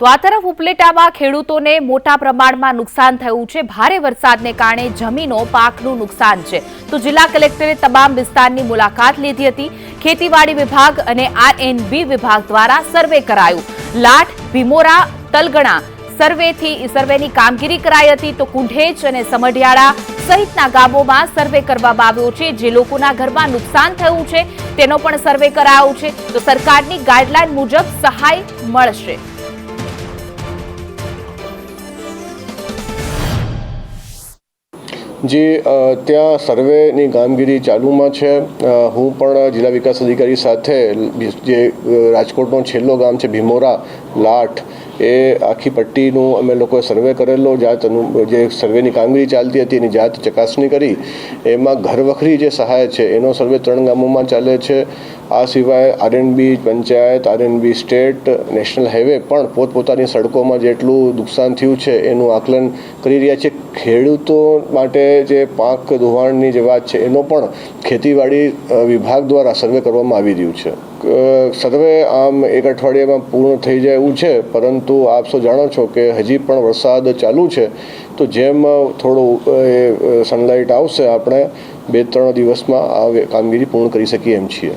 તો આ તરફ ઉપલેટામાં ખેડૂતોને મોટા પ્રમાણમાં નુકસાન થયું છે. ભારે વરસાદને કારણે જમીનો પાકનું નુકસાન છે. તો જિલ્લા કલેક્ટરે તમામ વિસ્તારની મુલાકાત લીધી હતી. ખેતીવાડી વિભાગ અને આરએનબી વિભાગ દ્વારા સર્વે કરાયું. લાઠ ભીમોરા, તલગણા સર્વેથી સર્વેની કામગીરી કરાઈ હતી. તો કુંઢેજ અને સમઢિયાળા સહિતના ગામોમાં સર્વે કરવામાં આવ્યો છે. જે લોકોના ઘરમાં નુકસાન થયું છે, તેનો પણ સર્વે કરાયો છે. તો સરકારની ગાઈડલાઈન મુજબ સહાય મળશે. જે ત્યાં સર્વેની કામગીરી ચાલુમાં છે. હું પણ જિલ્લા વિકાસ અધિકારી સાથે જે રાજકોટનો છેલ્લો ગામ છે, ભીમોરા લાઠ એ આખી પટ્ટીનું અમે લોકોએ સર્વે કરેલો. જાત અનુ- જે સર્વેની કામગીરી ચાલતી હતી, એની જાત ચકાસણી કરી. એમાં ઘરવખરી જે સહાય છે, એનો સર્વે ત્રણ ગામોમાં ચાલે છે. આ સિવાય RNB panchayat, RNB state, national highway પણ પોતપોતાની સડકોમાં જેટલું નુકસાન થયું છે, એનું આકલન કરી રહ્યા છે. ખેડૂતો માટે જે પાક ધોવાણની જે વાત છે, એનો પણ ખેતીવાડી વિભાગ દ્વારા સર્વે કરવામાં આવી રહ્યું છે. સર્વે આમ એક અઠવાડિયામાં પૂર્ણ થઈ જાય એવું છે, પરંતુ આપ સૌ જાણો છો કે હજી પણ વરસાદ ચાલુ છે, તો જેમ થોડું સનલાઇટ આવશે, આપણે બે ત્રણ દિવસમાં આ કામગીરી પૂર્ણ કરી શકીએ એમ છીએ.